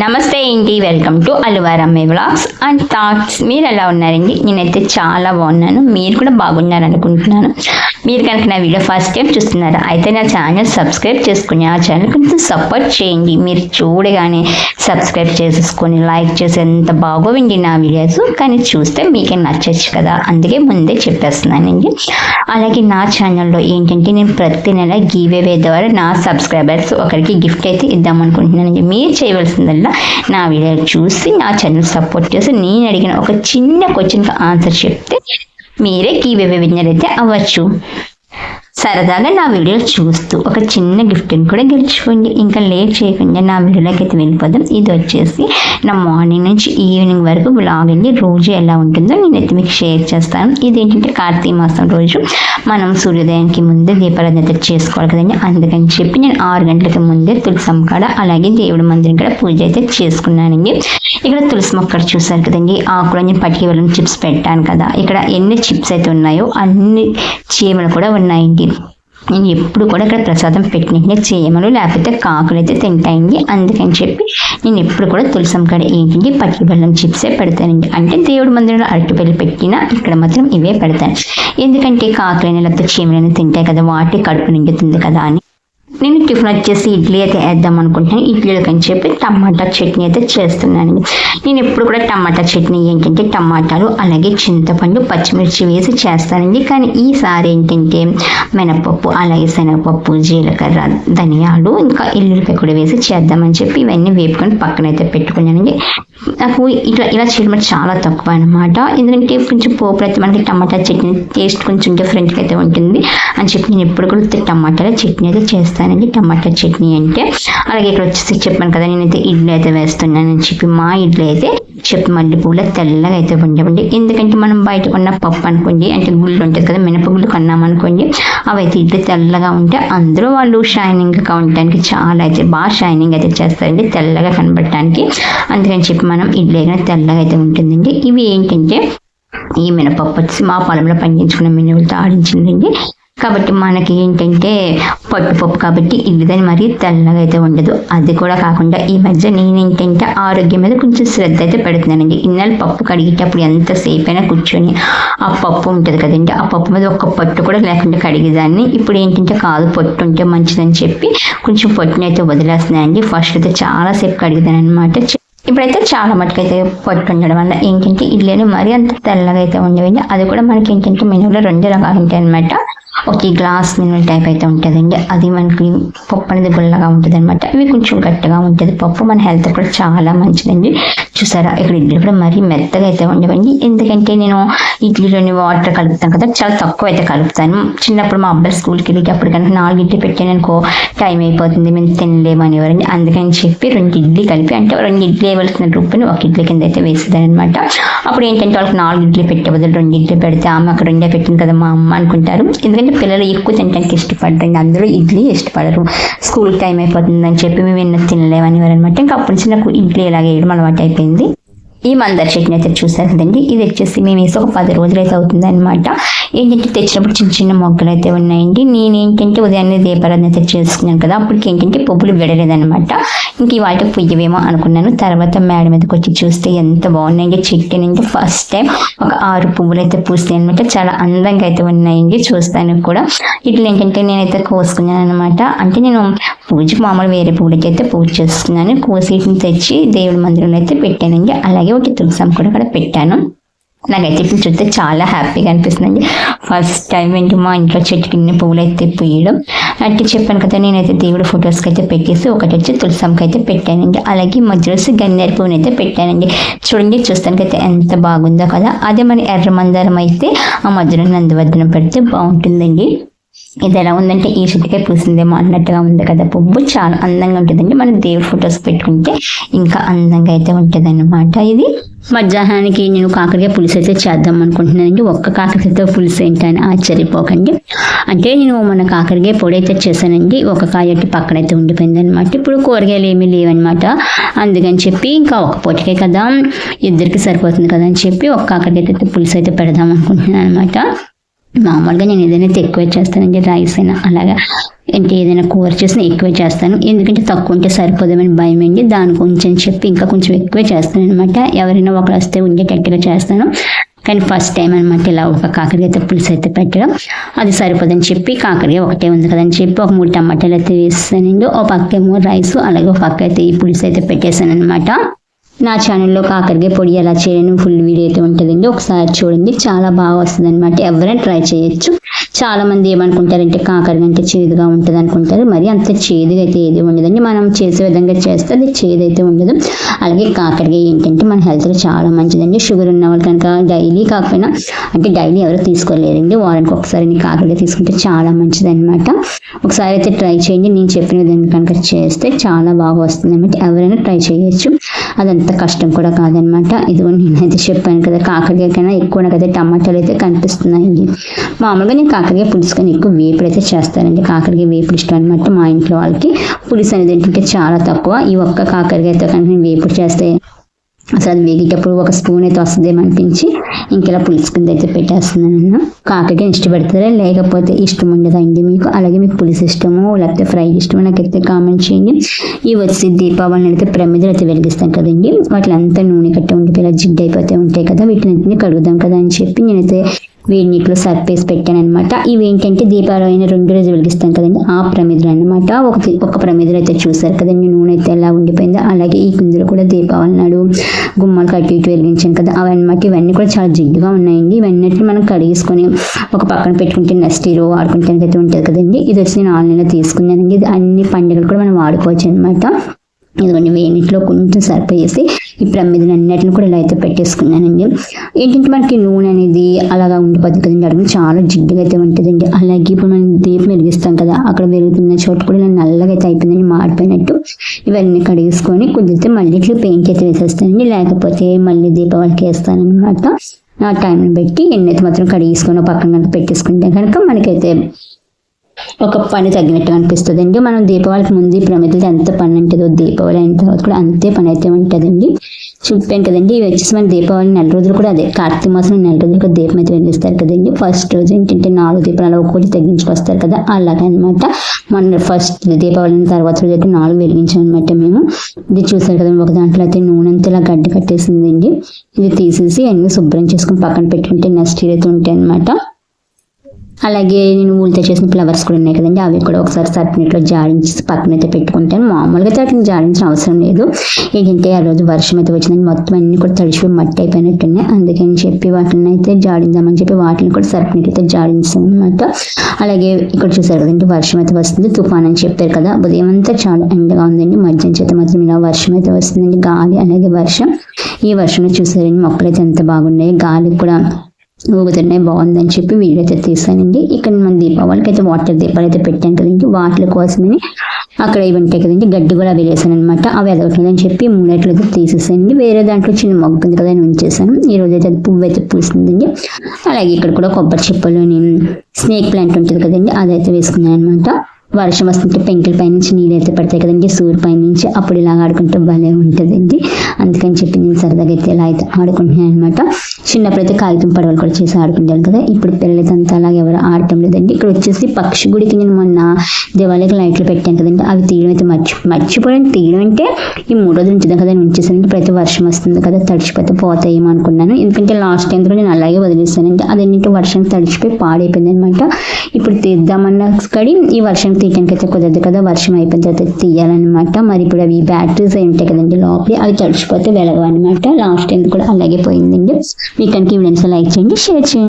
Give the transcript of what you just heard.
నమస్తే ఏంటి welcome to అల్లువారమ్మే వ్లాగ్స్ అండ్ థాట్స్. మీరు ఎలా ఉన్నారండి? నేనైతే చాలా బాగున్నాను. మీరు కూడా బాగున్నారు అనుకుంటున్నాను. మీరు కనుక నా వీడియో ఫస్ట్ టైం చూస్తున్నారా అయితే నా ఛానల్ సబ్స్క్రైబ్ చేసుకుని ఆ ఛానల్ కొంచెం సపోర్ట్ చేయండి. మీరు చూడగానే సబ్స్క్రైబ్ చేసేసుకొని లైక్ చేసి ఎంత బాగోవండి నా వీడియోస్. కానీ చూస్తే మీకే నచ్చచ్చు కదా. అందుకే ముందే చెప్పేస్తున్నానండి. అలాగే నా ఛానల్లో ఏంటంటే నేను ప్రతి నెల గీవేవే ద్వారా నా సబ్స్క్రైబర్స్ ఒకరికి గిఫ్ట్ అయితే ఇద్దాం అనుకుంటున్నానండి మీరు చేయవలసిందల్లా నా వీడియో చూసి నా ఛానల్ సపోర్ట్ చేసి నేను అడిగిన ఒక చిన్న క్వశ్చన్కి ఆన్సర్ చెప్తే మీరే గీవేవే విన్నర్ అయితే అవ్వచ్చు. సరదాగా నా వీడియోలు చూస్తూ ఒక చిన్న గిఫ్ట్ని కూడా గెలుచుకోండి. ఇంకా లేట్ చేయకుండా నా వీడియోలోకి అయితే వెళ్ళిపోదాం. ఇది వచ్చేసి నా మార్నింగ్ నుంచి ఈవినింగ్ వరకు బ్లాగ్ అండి. రోజు ఎలా ఉంటుందో నేనైతే మీకు షేర్ చేస్తాను. ఇదేంటంటే కార్తీక మాసం రోజు మనం సూర్యోదయానికి ముందే దీపారాధన అయితే చేసుకోవాలి కదండి. అందుకని చెప్పి నేను ఆరు గంటలకి ముందే తులసం కాడ అలాగే దేవుడి మందిరం కూడా పూజ అయితే చేసుకున్నానండి. ఇక్కడ తులసి మొక్కలు చూసారు కదండి. ఆకులని పట్టుకి వెళ్ళిన చిప్స్ పెట్టాను కదా. ఇక్కడ ఎన్ని చిప్స్ అయితే ఉన్నాయో అన్ని చీమలు కూడా ఉన్నాయండి. నేను ఎప్పుడు కూడా ఇక్కడ ప్రసాదం పెట్టినట్టే చీమలు లేకపోతే కాకులు అయితే తింటాయండి. అందుకని చెప్పి నేను ఎప్పుడు కూడా తులసం కాడ ఏంటంటే పట్టి బెల్లం చిప్సే పెడతానండి. అంటే దేవుడి మందిరంలో అరటిపల్లి పెట్టినా ఇక్కడ మాత్రం ఇవే పెడతాను. ఎందుకంటే కాకులైన లేకపోతే చీమలైనా తింటాయి కదా వాటి కడుపు నిండుతుంది కదా అని. నేను టిఫిన్ వచ్చేసి ఇడ్లీ అయితే వేద్దాం అనుకుంటున్నాను. ఇడ్లీలకు అని చెప్పి టమాటా చట్నీ అయితే చేస్తున్నాను నేను ఎప్పుడు కూడా టమాటా చట్నీ ఏంటంటే టమాటాలు అలాగే చింతపండు పచ్చిమిర్చి వేసి చేస్తానండి. కానీ ఈసారి ఏంటంటే మినపప్పు అలాగే శనగపప్పు జీలకర్ర ధనియాలు ఇంకా ఎల్లుల్లిపాయ కూడా వేసి చేద్దామని చెప్పి ఇవన్నీ వేపుకొని పక్కన అయితే పెట్టుకున్నానండి. నాకు ఇట్లా ఇలా చేయడం చాలా తక్కువ అనమాట ఎందుకంటే కొంచెం పోపులు అయితే మనకి టమాటా చట్నీ టేస్ట్ కొంచెం డిఫరెంట్గా అయితే ఉంటుంది. అని చెప్పి నేను ఎప్పుడు కూడా టమాటాల చట్నీ అయితే చేస్తానండి. టమాటా చట్నీ అంటే అలాగే ఇక్కడ వచ్చేసి చెప్పాను కదా నేనైతే ఇడ్లీ అయితే వేస్తున్నానని చెప్పి మా ఇడ్లీ అయితే చెప్పి పూల తెల్లగా అయితే ఉండవండి ఎందుకంటే మనం బయట కొన్న పప్పు అనుకోండి అంటే గుళ్ళు ఉంటుంది కదా మినపగుళ్ళు కొన్నాం అనుకోండి అవి అయితే ఇట్లా తెల్లగా ఉంటే అందరూ వాళ్ళు షైనింగ్గా ఉండడానికి చాలా అయితే బాగా షైనింగ్ అయితే చేస్తారండి తెల్లగా కనబడటానికి. అందుకని చెప్పి మనం ఇడ్లీ అయినా తెల్లగా అయితే ఉంటుందండి. ఇవి ఏంటంటే ఈ మినపప్పు వచ్చి మా పొలంలో పండించుకున్న మినువులతో ఆడించిందండి కాబట్టి మనకి ఏంటంటే పట్టుపప్పు కాబట్టి ఈ విధంగా మరి తెల్లగా అయితే ఉండదు. అది కూడా కాకుండా ఈ మధ్య నేనేంటంటే ఆరోగ్యం మీద కొంచెం శ్రద్ధ అయితే పెడుతున్నానండి. ఇన్నాళ్ళు పప్పు కడిగేటప్పుడు ఎంతసేపు అయినా కూర్చొని ఆ పప్పు ఉంటుంది కదండి. ఆ పప్పు మీద ఒక్క పట్టు కూడా లేకుండా కడిగేదాన్ని. ఇప్పుడు ఏంటంటే కాదు పొట్టు ఉంటే మంచిదని చెప్పి కొంచెం పొట్టుని అయితే వదిలేస్తున్నానండి ఫస్ట్ అయితే చాలాసేపు కడిగేదాను అనమాట ఇప్పుడైతే చాలా మటుకు అయితే పట్టు ఉండడం వల్ల ఏంటంటే ఇడ్లీలు మరీ అంత తెల్లగా అయితే ఉండేవండి. అది కూడా మనకి ఏంటంటే మెనూలో రెండు రకాలు ఉంటాయి అనమాట ఒక గ్లాస్ మినరల్ టైప్ అయితే ఉంటుందండి. అది మనకి పప్పు అనేది గుల్లగా ఉంటుంది అనమాట ఇవి కొంచెం గట్టిగా ఉంటుంది. పప్పు మన హెల్త్ కూడా చాలా మంచిదండి. చూసారా? ఇక్కడ ఇడ్లీ కూడా మరీ మెత్తగా అయితే ఉండవండి ఎందుకంటే నేను ఇడ్లీలోని వాటర్ కలుపుతాను కదా చాలా తక్కువ అయితే కలుపుతాను. చిన్నప్పుడు మా అబ్బాయి స్కూల్కి వెళ్ళేటప్పుడు కనుక నాలుగు ఇడ్లీ పెట్టాను అనుకో టైం అయిపోతుంది. మేము తినలేము అనేవారండి అందుకని చెప్పి రెండు ఇడ్లీ కలిపి అంటే రెండు ఇడ్లీ వేయవలసిన రూపాయలు ఒక ఇడ్లీ కింద అయితే వేసేదాన్ని అనమాట అప్పుడు ఏంటంటే వాళ్ళకి నాలుగు ఇడ్లీ పెట్టే బదులు రెండు ఇడ్లీ పెడితే ఆమె అక్కడ రెండే పెట్టింది కదా మా అమ్మ అనుకుంటారు. ఎందుకంటే పిల్లలు ఎక్కువ తినడానికి ఇష్టపడరండి? అందరూ ఇడ్లీ ఇష్టపడరు. స్కూల్ టైం అయిపోతుందని చెప్పి మేము ఎన్నో తినలేమని అనమాట ఇంకా అప్పటి నుంచి నాకు ఇడ్లీ ఇలాగే వేయడం అలవాటు అయిపోయింది ఈ మందర చట్నీ అయితే చూసారు కదండి ఇది వచ్చేసి మేము వేసి ఒక పది రోజులు అయితే అవుతుంది అనమాట ఏంటంటే తెచ్చినప్పుడు చిన్న చిన్న మొగ్గలు అయితే ఉన్నాయండి. నేను ఏంటంటే ఉదయాన్నే దీపారాధన అయితే చేసుకున్నాను కదా అప్పటికి ఏంటంటే పువ్వులు విడలేదనమాట ఇంక ఇవాళ పుయ్యవేమో అనుకున్నాను. తర్వాత మేడ మీదకి వచ్చి చూస్తే ఎంత బాగున్నాయండి. చెట్టు నుండి ఫస్ట్ టైం ఒక ఆరు పువ్వులు అయితే పూస్తాయి అనమాట చాలా అందంగా అయితే ఉన్నాయండి. చూస్తాను కూడా ఇట్లా ఏంటంటే నేనైతే కోసుకున్నాను అనమాట అంటే నేను పూజ మామూలు వేరే పూలకి అయితే పూజ చేస్తున్నాను. కోసీటిని తెచ్చి దేవుడి మందిరంలో అయితే పెట్టానండి. అలాగే ఒక తులసం కూడా అక్కడ పెట్టాను. నాకైతే ఇప్పుడు చూస్తే చాలా హ్యాపీగా అనిపిస్తుందండి. ఫస్ట్ టైం ఏంటి మా ఇంట్లో చెట్టుకి పువ్వులు అయితే పూయడం. అంటే చెప్పాను కదా నేనైతే దేవుడి ఫొటోస్కి అయితే పెట్టేసి ఒకటి వచ్చి తులసంకి అయితే పెట్టానండి. అలాగే మధ్యలో గన్నేరు పువ్వుని అయితే పెట్టానండి. చూడండి చూస్తానికైతే ఎంత బాగుందో కదా. అదే మరి ఎర్ర మందారం అయితే ఆ మధ్యలో నందివర్ధనం పెడితే బాగుంటుందండి. ఇది ఎలా ఉందంటే ఈ చెట్టుకే పూసిందేమో అన్నట్టుగా ఉంది కదా. పువ్వు చాలా అందంగా ఉంటుందండి. మనం దేవుడి ఫొటోస్ పెట్టుకుంటే ఇంకా అందంగా అయితే ఉంటుంది ఇది. మధ్యాహ్నానికి నేను కాకరకాయ పులుసు అయితే చేద్దాం అనుకుంటున్నానండి. ఒక్క కాకరకాయతో పులుసు ఏంటని ఆశ్చర్యపోకండి. అంటే నేను మన కాకరకాయ పొడి అయితే చేశానండి. ఒక కాయ పక్కన పక్కనైతే ఉండిపోయింది అనమాట ఇప్పుడు కూరగాయలు ఏమీ లేవన్నమాట. అందుకని చెప్పి ఇంకా ఒక పొట్టికే కదా. ఇద్దరికి సరిపోతుంది కదా అని చెప్పి ఒక కాకరకాయ అయితే పులుసు అయితే పెడదాం అనుకుంటున్నాను అనమాట మామూలుగా నేను ఏదైనా అయితే ఎక్కువ చేస్తానండి రైస్ అయినా అలాగా అంటే ఏదైనా కూర చేసినా ఎక్కువ చేస్తాను. ఎందుకంటే తక్కువ ఉంటే సరిపోదామని భయం అండి. దాని కొంచెం చెప్పి ఇంకా కొంచెం ఎక్కువ చేస్తాను అనమాట ఎవరైనా ఒకరు వస్తే ఉండేటట్టుగా చేస్తాను. కానీ ఫస్ట్ టైం అనమాట ఇలా ఒక కాకరకాయ అయితే పులుసు అయితే పెట్టడం. అది సరిపోదని చెప్పి కాకరకాయ ఒకటే ఉంది కదని చెప్పి ఒక మూడు టమాటాలు అయితే వేస్తానండి ఒక పక్కేమో రైస్ అలాగే ఒక పక్క అయితే ఈ పులుసు అయితే పెట్టేశాను అనమాట నా ఛానల్లో కాకరకాయ పొడి ఎలా చేయను ఫుల్ వీడియో అయితే ఉంటుందండి. ఒకసారి చూడండి. చాలా బాగా వస్తుంది అనమాట ఎవరైనా ట్రై చేయొచ్చు. చాలా మంది ఏమనుకుంటారంటే కాకరకాయ అంటే చేదుగా ఉంటుంది అనుకుంటారు. మరి అంత చేదుగా అయితే ఏది ఉండదండి. మనం చేసే విధంగా చేస్తే అది చేదు అయితే ఉండదు. అలాగే కాకరకాయ ఏంటంటే మన హెల్త్కి చాలా మంచిదండి. షుగర్ ఉన్న వాళ్ళు కనుక డైలీ కాకపోయినా అంటే డైలీ ఎవరు తీసుకోలేరండి. వారానికి ఒకసారి నీ కాకరకాయ తీసుకుంటే చాలా మంచిదన్నమాట. ఒకసారి అయితే ట్రై చేయండి. నేను చెప్పిన విధంగా కనుక చేస్తే చాలా బాగా వస్తుంది అనమాట ఎవరైనా ట్రై చేయొచ్చు. అదంత కష్టం కూడా కాదనమాట ఇదిగో నేనైతే చెప్పాను కదా కాకరకాయ కన్నా ఎక్కువ నాకైతే టమాటాలు అయితే కనిపిస్తున్నాయండి. మామూలుగా నేను కాకరకాయ పులుసు కానీ ఎక్కువ వేపుడు అయితే చేస్తారండి కాకరకాయ వేపుడు ఇష్టం అనమాట మా ఇంట్లో వాళ్ళకి. పులుసు అనేది ఏంటంటే చాలా తక్కువ. ఈ ఒక్క కాకరకాయతో కనుక నేను వేపుడు చేస్తే అసలు అది వేగేటప్పుడు ఒక స్పూన్ అయితే వస్తుందేమో అనిపించి ఇంకెలా పులుసు కింద అయితే పెట్టేస్తున్నాను కాకరకాయ ఇష్టపడతారా? లేకపోతే ఇష్టం ఉండదండి మీకు? అలాగే మీకు పులుసు ఇష్టము లేకపోతే ఫ్రై ఇష్టమో నాకైతే కామెంట్ చేయండి. ఈ వచ్చి దీపావళిని అయితే ప్రమిదలు అయితే వెలిగిస్తాం కదండి. వాటిలో అంతా నూనె కట్ట ఉండిపోయి ఇలా జిడ్డు అయిపోతే ఉంటాయి కదా వీటిని కడుగుదాం కదా అని చెప్పి నేనైతే వేడి నీటిలో సర్పేసి పెట్టాను అనమాట ఇవి ఏంటంటే దీపావళి అయిన రెండు రోజులు వెలిగిస్తాం కదండి ఆ ప్రమిదలు అనమాట ఒక ఒక ప్రమిదలు అయితే చూసారు కదండి నూనె అయితే ఎలా ఉండిపోయిందో అలాగే ఈ కుందులు కూడా దీపావళి నాడు గుమ్మాలు కట్టి ఇటు వెలిగించాను కదా అవన్నమాట. ఇవన్నీ కూడా చాలా జిడ్డుగా ఉన్నాయండి. ఇవన్నీ మనం కడిగేసుకొని ఒక పక్కన పెట్టుకుంటే నెక్స్ట్ ఇయర్ వాడుకుంటానికి అయితే ఉంటుంది కదండి ఇది వచ్చి నేను ఆన్లైన్లో తీసుకున్నానండి. ఇది అన్ని పండుగలు కూడా మనం వాడుకోవచ్చు అనమాట ఇదిగోండి వేడిట్లో కొంచెం సరిపోయేసి ఈ ప్రమిదలు అన్నిటిని కూడా ఇలా అయితే పెట్టేసుకున్నానండి. ఏంటంటే మనకి నూనె అనేది అలాగా ఉండిపోతుంది కదండి అడుగు చాలా జిడ్డుగా అయితే ఉంటుందండి. అలాగే ఇప్పుడు మనం దీపం వెలిగిస్తాం కదా అక్కడ వెలుగుతున్న చోట కూడా ఇలా నల్లగా అయితే అయిపోయిందండి మాడిపోయినట్టు. ఇవన్నీ కడిగేసుకొని కుదిరితే మళ్ళీ ఇట్లా పెయింట్ అయితే వేసేస్తానండి. లేకపోతే మళ్ళీ దీపావళికి వేస్తానమాట ఆ టైంని బట్టి ఎన్నైతే మాత్రం కడిగేసుకొని పక్కన కనుక పెట్టేసుకుంటే కనుక మనకైతే ఒక పని తగ్గినట్టు అండి మనం దీపావళికి ముందు ఈ ప్రమిదలు ఎంత పని ఉంటుందో దీపావళి అయిన తర్వాత కూడా అంతే పని అయితే ఉంటుందండి. చూపాం కదండి ఇవి వచ్చేసి మన దీపావళి నెల రోజులు కూడా అదే. కార్తీక మాసం నెల రోజులు కూడా దీపం అయితే వెలిగిస్తారు కదండి. ఫస్ట్ రోజు ఏంటంటే నాలుగు దీపాలు ఒక్కొక్కటి తగ్గించుకొస్తారు కదా అలాగే అనమాట మన ఫస్ట్ దీపావళి తర్వాత రోజు అయితే నాలుగు వెలిగించాం అనమాట మేము. ఇది చూసారు కదా ఒక దాంట్లో అయితే నూనె అంతా ఇలా గడ్డ కట్టేసిందండి. ఇది తీసేసి అన్ని శుభ్రం చేసుకుని పక్కన పెట్టుకుంటే నెక్స్ట్ ఇయర్ అయితే ఉంటాయి అనమాట అలాగే నేను ఊళ్ళతో చేసిన ఫ్లవర్స్ కూడా ఉన్నాయి కదండి. అవి కూడా ఒకసారి సర్పినట్లో జాడించి పక్కన అయితే పెట్టుకుంటాను. మామూలుగా అయితే వాటిని జాడించిన అవసరం లేదు. ఏంటంటే ఆ రోజు వర్షం అయితే వచ్చిందని మొత్తం అన్ని కూడా తడిచిపోయి మట్టి అయిపోయినట్టున్నాయి. అందుకని చెప్పి వాటిని అయితే జాడిందామని చెప్పి వాటిని కూడా సర్పినట్ అయితే జాడించాం అనమాట అలాగే ఇక్కడ చూసారు కదండి వర్షం అయితే వస్తుంది. తుఫాన్ అని చెప్పారు కదా ఉదయం అంతా చాలా ఎండగా ఉందండి. మధ్యాహ్నం చేత మాత్రం ఇలా వర్షం అయితే వస్తుందండి. గాలి అనేది వర్షం. ఈ వర్షంలో చూసారండి మొక్కలు అయితే ఎంత బాగున్నాయి. గాలి కూడా ఊగుతున్నాయి బాగుందని చెప్పి వీడియో అయితే తీసానండి. ఇక్కడ మన దీపావళికి అయితే వాటర్ దీపాలు అయితే పెట్టాను కదండి. వాటి కోసమని అక్కడ ఇవి ఉంటాయి కదండి. గడ్డి కూడా వేసాను అనమాట అవి ఎదగట్లేదని చెప్పి మూడేట్లు అయితే తీసేసానండి. వేరే దాంట్లో చిన్న మొగ్గు ఉంది కదా అని ఉంచేసాను. ఈ రోజు అయితే అది పువ్వు అయితే పూసిందండి అలాగే ఇక్కడ కూడా కొబ్బరి చిప్పలోని స్నేక్ ప్లాంట్ ఉంటుంది కదండి. అదైతే వేసుకున్నాను అనమాట వర్షం వస్తుంటే పెంకుల పైనుంచి నీళ్ళు అయితే పడతాయి కదండి. సూర్ పైనుంచి అప్పుడు ఇలా ఆడుకుంటే భలే ఉంటుందండి. అందుకని చెప్పి నేను సరదాగా అయితే ఇలా అయితే ఆడుకుంటున్నాను అనమాట చిన్నప్పుడు అయితే కాగితం పడవలు కూడా చేసి ఆడుకుంటాను కదా ఇప్పుడు పిల్లలైతే అంతా అలాగే ఎవరు ఆడటం లేదండి. ఇక్కడ వచ్చేసి పక్షి గుడికి నేను మొన్న దేవాలయకి లైట్లు పెట్టాను కదండి. అవి తీయడం అయితే మర్చి మర్చిపోయాను తీయడం అంటే ఈ మూడు రోజులు ఉంచుదాం కదా అని ఉంచేసానంటే ప్రతి వర్షం వస్తుంది కదా తడిచిపోతే పోతాయేమో అనుకున్నాను. ఎందుకంటే లాస్ట్ టైం కూడా నేను అలాగే వదిలేసానండి. అదేంటంటే వర్షం తడిచిపోయి పాడైపోయింది అనమాట ఇప్పుడు తీద్దామన్న కడి ఈ వర్షం తీయడానికి అయితే కుదరదు కదా వర్షం అయిపోయిన తర్వాత తీయాలన్నమాట. మరి ఇప్పుడు అవి బ్యాటరీస్ అయి ఉంటాయి కదండి లోపలి అవి తడిచిపోయి మర్చిపోతే వెలగవన్నమాట లాస్ట్ టైం కూడా అలాగే పోయిందండి. మీకు కనుక ఈ లైక్ చేయండి షేర్ చేయండి.